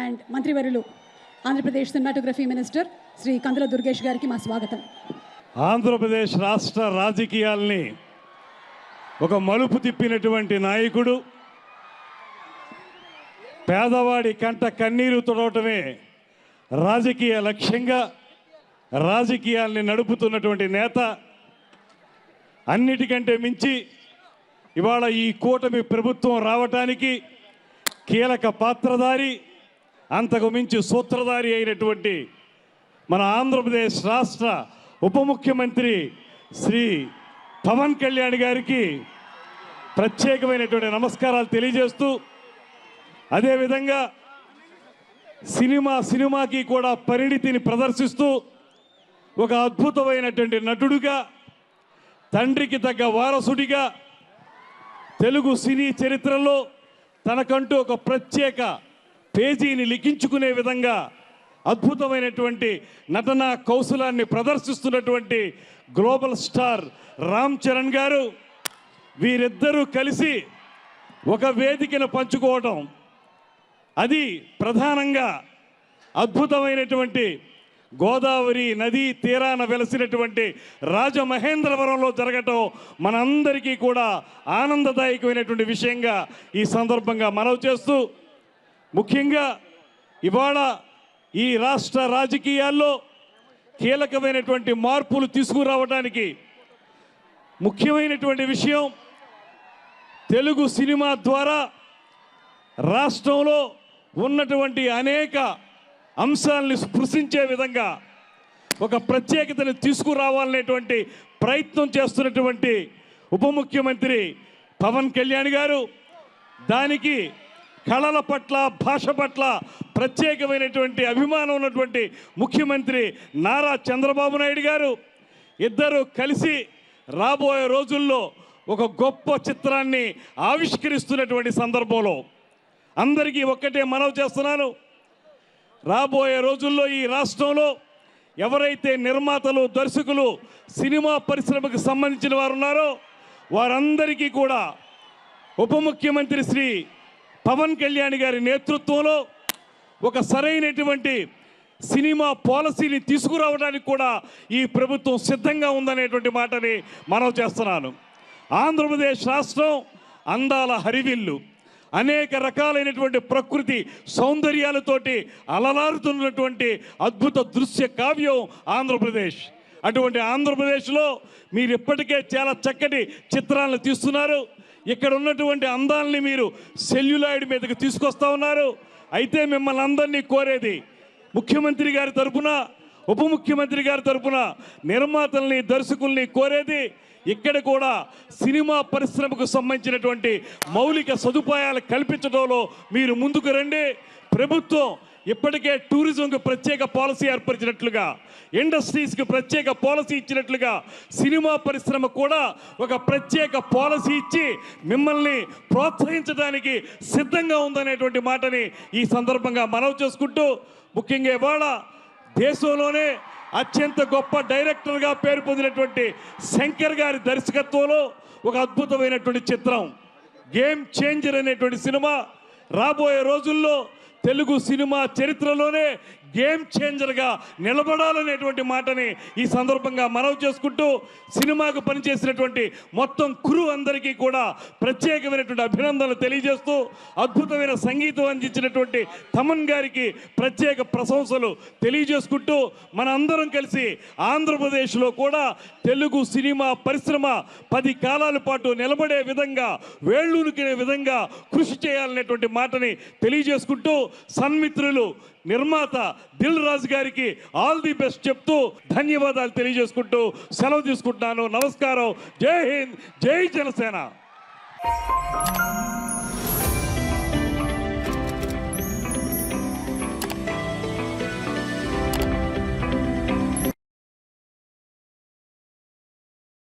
And మంత్రివర్యులు Andhra Pradesh cinematography minister Shri Kandula Durgesh గారికి మా స్వాగతం. ఆంధ్రప్రదేశ్ రాష్ట్ర రాజకీయాల్ని ఒక మలుపు తిప్పినటువంటి నాయకుడు పేదవాడి కంట కన్నీరు తుడవటమే రాజకీయ లక్ష్యంగా రాజకీయాల్ని నడుపుతున్నటువంటి నేత. అన్నిటికంటే మించి ఇవాళ ఈ కూటమి ప్రభుత్వం రావటానికి కీలక పాత్రధారి అంతకు మించి సూత్రధారి అయినటువంటి మన ఆంధ్రప్రదేశ్ రాష్ట్ర ఉప ముఖ్యమంత్రి శ్రీ పవన్ కళ్యాణ్ గారికి ప్రత్యేకమైనటువంటి నమస్కారాలు తెలియజేస్తూ అదేవిధంగా సినిమా సినిమాకి కూడా పరిణితిని ప్రదర్శిస్తూ ఒక అద్భుతమైనటువంటి నటుడుగా తండ్రికి తగ్గ వారసుడిగా తెలుగు సినీ చరిత్రలో తనకంటూ ఒక ప్రత్యేక పేజీని లిఖించుకునే విధంగా అద్భుతమైనటువంటి నటన కౌశలాన్ని ప్రదర్శిస్తున్నటువంటి గ్లోబల్ స్టార్ రామ్ చరణ్ గారు. వీరిద్దరూ కలిసి ఒక వేదికను పంచుకోవటం అది ప్రధానంగా అద్భుతమైనటువంటి గోదావరి నదీ తీరాన వెలసినటువంటి రాజమహేంద్రవరంలో జరగటం మనందరికీ కూడా ఆనందదాయకమైనటువంటి విషయంగా ఈ సందర్భంగా మనవి చేస్తూ ముఖ్యంగా ఇవాళ ఈ రాష్ట్ర రాజకీయాల్లో కీలకమైనటువంటి మార్పులు తీసుకురావడానికి ముఖ్యమైనటువంటి విషయం తెలుగు సినిమా ద్వారా రాష్ట్రంలో ఉన్నటువంటి అనేక అంశాలని స్పృశించే విధంగా ఒక ప్రత్యేకతను తీసుకురావాలనేటువంటి ప్రయత్నం చేస్తున్నటువంటి ఉప ముఖ్యమంత్రి పవన్ కళ్యాణ్ గారు. దానికి కళల పట్ల భాష పట్ల ప్రత్యేకమైనటువంటి అభిమానం ఉన్నటువంటి ముఖ్యమంత్రి నారా చంద్రబాబు నాయుడు గారు ఇద్దరు కలిసి రాబోయే రోజుల్లో ఒక గొప్ప చిత్రాన్ని ఆవిష్కరిస్తున్నటువంటి సందర్భంలో అందరికీ ఒక్కటే మనవి చేస్తున్నాను. రాబోయే రోజుల్లో ఈ రాష్ట్రంలో ఎవరైతే నిర్మాతలు దర్శకులు సినిమా పరిశ్రమకు సంబంధించిన వారు ఉన్నారో వారందరికీ కూడా ఉప ముఖ్యమంత్రి శ్రీ పవన్ కళ్యాణ్ గారి నేతృత్వంలో ఒక సరైనటువంటి సినిమా పాలసీని తీసుకురావడానికి కూడా ఈ ప్రభుత్వం సిద్ధంగా ఉందనేటువంటి మాటని మనవి చేస్తున్నాను. ఆంధ్రప్రదేశ్ రాష్ట్రం అందాల హరివిల్లు. అనేక రకాలైనటువంటి ప్రకృతి సౌందర్యాలతోటి అలలారుతున్నటువంటి అద్భుత దృశ్య కావ్యం ఆంధ్రప్రదేశ్. అటువంటి ఆంధ్రప్రదేశ్లో మీరు ఇప్పటికే చాలా చక్కటి చిత్రాలను తీస్తున్నారు. ఇక్కడ ఉన్నటువంటి అందాలని మీరు సెల్యులాయిడ్ మీదకి తీసుకొస్తా ఉన్నారు. అయితే మిమ్మల్ని అందరినీ కోరేది ముఖ్యమంత్రి గారి తరపున ఉప ముఖ్యమంత్రి గారి తరపున నిర్మాతల్ని దర్శకుల్ని కోరేది ఇక్కడ కూడా సినిమా పరిశ్రమకు సంబంధించినటువంటి మౌలిక సదుపాయాలు కల్పించడంలో మీరు ముందుకు రండి. ప్రభుత్వం ఇప్పటికే టూరిజంకు ప్రత్యేక పాలసీ ఏర్పరిచినట్లుగా ఇండస్ట్రీస్కి ప్రత్యేక పాలసీ ఇచ్చినట్లుగా సినిమా పరిశ్రమ కూడా ఒక ప్రత్యేక పాలసీ ఇచ్చి మిమ్మల్ని ప్రోత్సహించడానికి సిద్ధంగా ఉందనేటువంటి మాటని ఈ సందర్భంగా మనవి చేసుకుంటూ ముఖ్యంగా ఇవాళ దేశంలోనే అత్యంత గొప్ప డైరెక్టర్గా పేరు పొందినటువంటి శంకర్ గారి దర్శకత్వంలో ఒక అద్భుతమైనటువంటి చిత్రం గేమ్ చేంజర్ అనేటువంటి సినిమా రాబోయే రోజుల్లో తెలుగు సినిమా చరిత్రలోనే గేమ్ చేంజర్గా నిలబడాలనేటువంటి మాటని ఈ సందర్భంగా మనవి చేసుకుంటూ సినిమాకు పనిచేసినటువంటి మొత్తం కురు అందరికీ కూడా ప్రత్యేకమైనటువంటి అభినందనలు తెలియజేస్తూ అద్భుతమైన సంగీతం అందించినటువంటి తమన్ గారికి ప్రత్యేక ప్రశంసలు తెలియజేసుకుంటూ మనందరం కలిసి ఆంధ్రప్రదేశ్లో కూడా తెలుగు సినిమా పరిశ్రమ పది కాలాల పాటు నిలబడే విధంగా వేళ్ళూనుకునే విధంగా కృషి చేయాలనేటువంటి మాటని తెలియజేసుకుంటూ సన్మిత్రులు నిర్మాత దిల్ రాజు గారికి ఆల్ ది బెస్ట్ చెప్తూ ధన్యవాదాలు తెలియజేసుకుంటూ సెలవు తీసుకుంటున్నాను. నమస్కారం. జై హింద్. జై జనసేన.